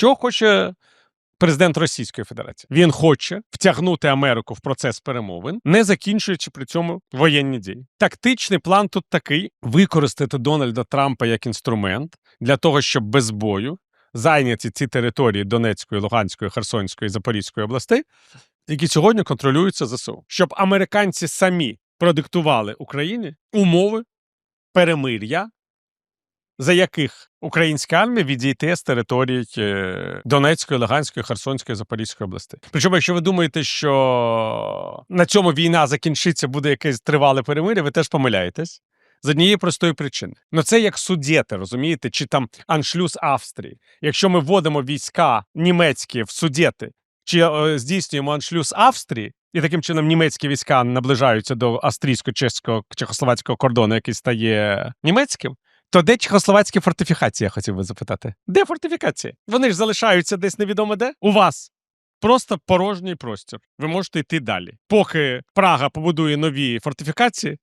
Чого хоче президент Російської Федерації? Він хоче втягнути Америку в процес перемовин, не закінчуючи при цьому воєнні дії. Тактичний план тут такий: використати Дональда Трампа як інструмент для того, щоб без бою зайняті ці території Донецької, Луганської, Херсонської, Запорізької областей, які сьогодні контролюються ЗСУ, щоб американці самі продиктували Україні умови перемир'я, за яких українська армія відійде з територій е, Донецької, Луганської, Херсонської, Запорізької областей. Причому, якщо ви думаєте, що на цьому війна закінчиться, буде якесь тривале перемир'я, ви теж помиляєтесь. З однієї простої причини. Ну це як судєти, розумієте, чи там аншлюз Австрії. Якщо ми вводимо війська німецькі в судєти, чи е, здійснюємо аншлюз Австрії, і таким чином німецькі війська наближаються до австрійсько-чеського чехословацького кордону, який стає німецьким. То де чехословацькі фортифікації, я хотів би запитати? Де фортифікації? Вони ж залишаються десь невідомо де. У вас просто порожній простір. Ви можете йти далі. Поки Прага побудує нові фортифікації,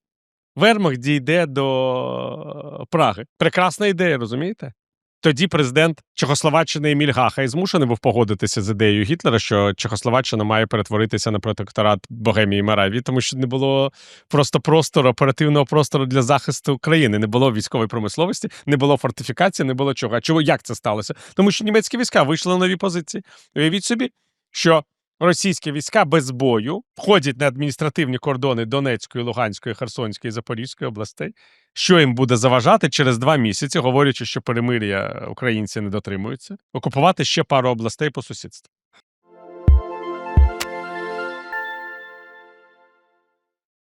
Вермах дійде до Праги. Прекрасна ідея, розумієте? Тоді президент Чехословаччини Еміль Гахай змушений був погодитися з ідеєю Гітлера, що Чехословаччина має перетворитися на протекторат Богемії і Моравії, тому що не було просто простору, оперативного простору для захисту країни. Не було військової промисловості, не було фортифікації, не було чого. А чого як це сталося? Тому що німецькі війська вийшли на нові позиції. Уявіть собі, що російські війська без бою входять на адміністративні кордони Донецької, Луганської, Херсонської, Запорізької областей. Що їм буде заважати через два місяці, говорячи, що перемир'я українці не дотримуються, окупувати ще пару областей по сусідству.